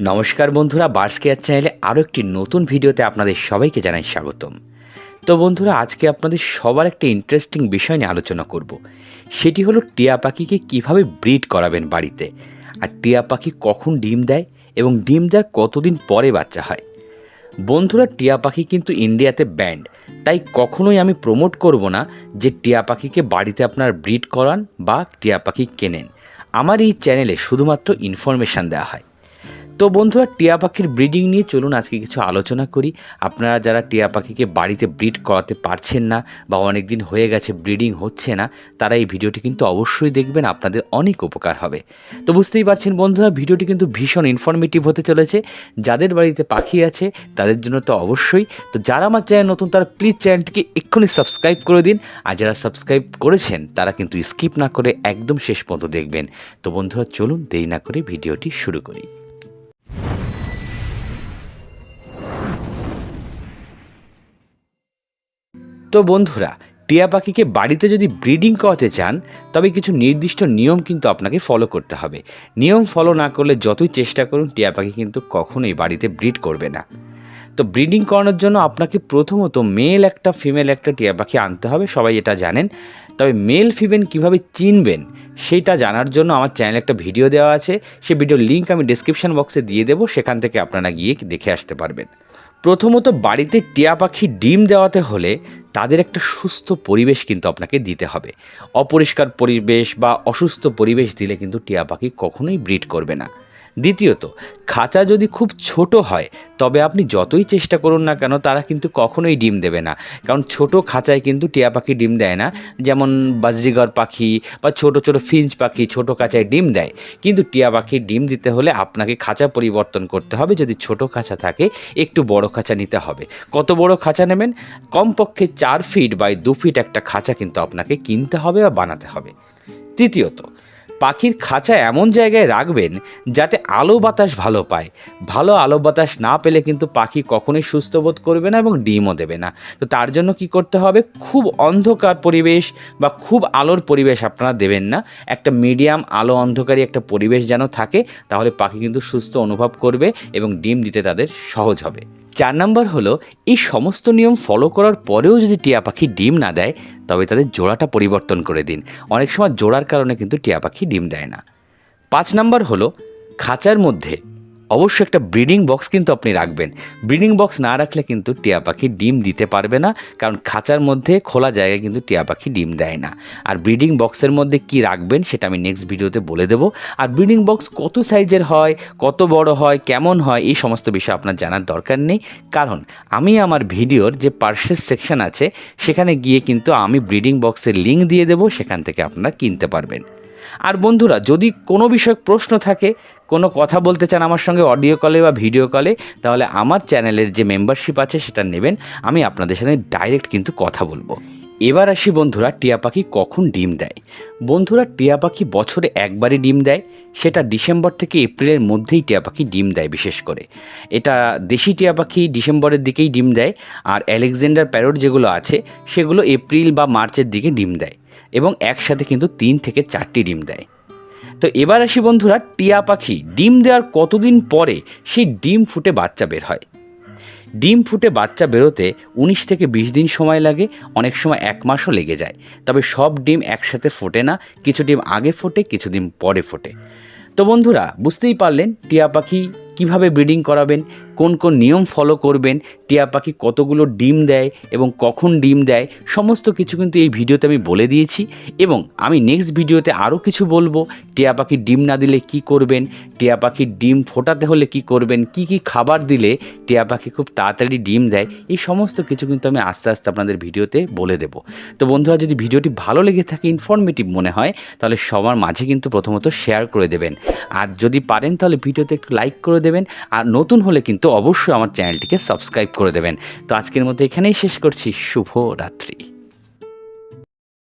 নমস্কার বন্ধুরা burst care চ্যানেলে আরও একটি নতুন ভিডিওতে আপনাদের সবাইকে জানাই স্বাগতম। তো বন্ধুরা, আজকে আপনাদের সবার একটা ইন্টারেস্টিং বিষয় নিয়ে আলোচনা করব। সেটি হলো টিয়া পাখিকে কীভাবে ব্রিড করাবেন বাড়িতে আর টিয়া পাখি কখন ডিম দেয় এবং ডিম দেওয়ার কতদিন পরে বাচ্চা হয়। বন্ধুরা, টিয়া পাখি কিন্তু ইন্ডিয়াতে ব্যান্ড তাই কখনোই আমি প্রমোট করব না যে টিয়া পাখিকে বাড়িতে আপনার ব্রিড করান বা টিয়া পাখি কেনেন। আমার এই চ্যানেলে শুধুমাত্র ইনফরমেশান দেওয়া হয়। তো বন্ধুরা, টিয়া পাখির ব্রিডিং নিয়ে চলুন আজকে কিছু আলোচনা করি। আপনারা যারা টিয়া পাখিকে বাড়িতে ব্রিড করাতে পারছেন না বা অনেক দিন হয়ে গেছে ব্রিডিং হচ্ছে না, তারা এই ভিডিওটি কিন্তু অবশ্যই দেখবেন, আপনাদের অনেক উপকার হবে। তো বুঝতেই পারছেন বন্ধুরা, ভিডিওটি কিন্তু ভীষণ ইনফরমেটিভ হতে চলেছে। যাদের বাড়িতে পাখি আছে, তাদের জন্য তো অবশ্যই। তো যারা আমার চ্যানেল নতুন, তারা প্লিজ চ্যানেলটিকে এক্ষুনি সাবস্ক্রাইব করে দিন। আর যারা সাবস্ক্রাইব করেছেন, তারা কিন্তু স্কিপ না করে একদম শেষ পর্যন্ত দেখবেন। তো বন্ধুরা, চলুন দেরি না করে ভিডিওটি শুরু করি। তো বন্ধুরা, টিয়া পাখিকে বাড়িতে যদি ব্রিডিং করাতে চান, তবে কিছু নির্দিষ্ট নিয়ম কিন্তু আপনাকে ফলো করতে হবে। নিয়ম ফলো না করলে যতই চেষ্টা করুন, টিয়া পাখি কিন্তু কখনোই বাড়িতে ব্রিড করবে না। তো ব্রিডিং করানোর জন্য আপনাকে প্রথমত মেল একটা ফিমেল একটা টিয়া পাখি আনতে হবে, সবাই এটা জানেন। তবে মেল ফিমেল কীভাবে চিনবেন, সেটা জানার জন্য আমার চ্যানেলে একটা ভিডিও দেওয়া আছে। সে ভিডিওর লিঙ্ক আমি ডিসক্রিপশন বক্সে দিয়ে দেবো, সেখান থেকে আপনারা গিয়ে দেখে আসতে পারবেন। প্রথমত বাড়িতে টিয়া পাখি ডিম দেওয়াতে হলে তাদের একটা সুস্থ পরিবেশ কিন্তু আপনাকে দিতে হবে। অপরিষ্কার পরিবেশ বা অসুস্থ পরিবেশ দিলে কিন্তু টিয়া পাখি কখনোই ব্রিড করবে না। দ্বিতীয়ত, খাঁচা যদি খুব ছোট হয়, তবে আপনি যতই চেষ্টা করুন না কেন, তারা কিন্তু কখনোই ডিম দেবে না। কারণ ছোট খাঁচায় কিন্তু টিয়া পাখি ডিম দেয় না। যেমন বাজরিগর পাখি বা ছোট ছোট ফিঞ্চ পাখি ছোট খাঁচায় ডিম দেয়। কিন্তু টিয়া পাখির ডিম দিতে হলে আপনাকে খাঁচা পরিবর্তন করতে হবে। যদি ছোট খাঁচা থাকে, একটু বড় খাঁচা নিতে হবে। কত বড় খাঁচা নেবেন? কমপক্ষে চার ফিট বাই দু ফিট একটা খাঁচা কিন্তু আপনাকে কিনতে হবে বা বানাতে হবে। তৃতীয়ত পাখির খাঁচা এমন জায়গায় রাখবেন যাতে আলো বাতাস ভালো পায়। ভালো আলো বাতাস না পেলে কিন্তু পাখি কখনোই সুস্থ বোধ করবে না এবং ডিমও দেবে না। তো তার জন্য কি করতে হবে? খুব অন্ধকার পরিবেশ বা খুব আলোর পরিবেশ আপনারা দেবেন না। একটা মিডিয়াম আলো অন্ধকারী একটা পরিবেশ যেন থাকে, তাহলে পাখি কিন্তু সুস্থ অনুভব করবে এবং ডিম দিতে তাদের সহজ হবে। চার নম্বর হলো, এই সমস্ত নিয়ম ফলো করার পরেও যদি টিয়া পাখি ডিম না দেয়, তবে তাদের জোড়াটা পরিবর্তন করে দিন। অনেক সময় জোড়ার কারণে কিন্তু টিয়া পাখি ডিম দেয় না। পাঁচ নম্বর হলো, খাঁচার মধ্যে অবশ্যই একটা ব্রিডিং বক্স কিন্তু আপনি রাখবেন। ব্রিডিং বক্স না রাখলে কিন্তু টিয়া পাখি ডিম দিতে পারবে না, কারণ খাঁচার মধ্যে খোলা জায়গায় কিন্তু টিয়া পাখি ডিম দেয় না। আর ব্রিডিং বক্সের মধ্যে কি রাখবেন সেটা আমি নেক্সট ভিডিওতে বলে দেবো। আর ব্রিডিং বক্স কত সাইজের হয়, কত বড় হয়, কেমন হয়, এই সমস্ত বিষয় আপনার জানার দরকার নেই। কারণ আমি আমার ভিডিওর যে পার্সেস সেকশন আছে, সেখানে গিয়ে কিন্তু আমি ব্রিডিং বক্সের লিঙ্ক দিয়ে দেবো, সেখান থেকে আপনারা কিনতে পারবেন। আর বন্ধুরা, যদি কোনো বিষয়ে প্রশ্ন থাকে, কোনো কথা বলতে চান আমার সঙ্গে অডিও কলে বা ভিডিও কলে তাহলে আমার চ্যানেলের যে মেম্বারশিপ আছে সেটা নেবেন। আমি আপনাদের সাথে ডাইরেক্ট কিন্তু কথা বলব। এবার আসি বন্ধুরা, টিয়া পাখি কখন ডিম দেয়? বন্ধুরা, টিয়া পাখি বছরে একবারই ডিম দেয়, সেটা ডিসেম্বর থেকে এপ্রিলের মধ্যেই টিয়া পাখি ডিম দেয় বিশেষ করে। এটা দেশি টিয়া পাখি ডিসেম্বরের দিকেই ডিম দেয়, আর অ্যালেকজান্ডার প্যারোট যেগুলো আছে, সেগুলো এপ্রিল বা মার্চের দিকে ডিম দেয়। এবং একসাথে কিন্তু তিন থেকে চারটি ডিম দেয়। তো এবার আসি বন্ধুরা, টিয়া পাখি ডিম দেওয়ার কতদিন পরে সেই ডিম ফুটে বাচ্চা বের হয়। ডিম ফুটে বাচ্চা বেরোতে উনিশ থেকে বিশ দিন সময় লাগে, অনেক সময় এক মাসও লেগে যায়। তবে সব ডিম একসাথে ফোটে না, কিছু ডিম আগে ফোটে, কিছু পরে ফোটে। তো বন্ধুরা, বুঝতেই পারলেন, টিয়া পাখি কীভাবে ব্রিডিং করাবেন, কোন কোন নিয়ম ফলো করবেন, টিয়া পাখি কতগুলো ডিম দেয় এবং কখন ডিম দেয়, সমস্ত কিছু কিন্তু এই ভিডিওতে আমি বলে দিয়েছি। এবং আমি নেক্সট ভিডিওতে আরও কিছু বলব, টিয়া পাখির ডিম না দিলে কি করবেন, টিয়া পাখির ডিম ফোটাতে হলে কি করবেন, কি কি খাবার দিলে টিয়া পাখি খুব তাড়াতাড়ি ডিম দেয়, এই সমস্ত কিছু কিন্তু আমি আস্তে আস্তে আপনাদের ভিডিওতে বলে দেব। তো বন্ধুরা, যদি ভিডিওটি ভালো লেগে থাকে ইনফরমেটিভ মনে হয়, তাহলে সবার মাঝে কিন্তু প্রথমত শেয়ার করে দেবেন। আর যদি পারেন, তাহলে ভিডিওতে একটু লাইক করে দেবেন আর নতুন হলে কিন্তু অবশ্যই আমার চ্যানেলটিকে সাবস্ক্রাইব করে দেবেন। তো আজকের মধ্যে এখানেই শেষ করছি। শুভ রাত্রি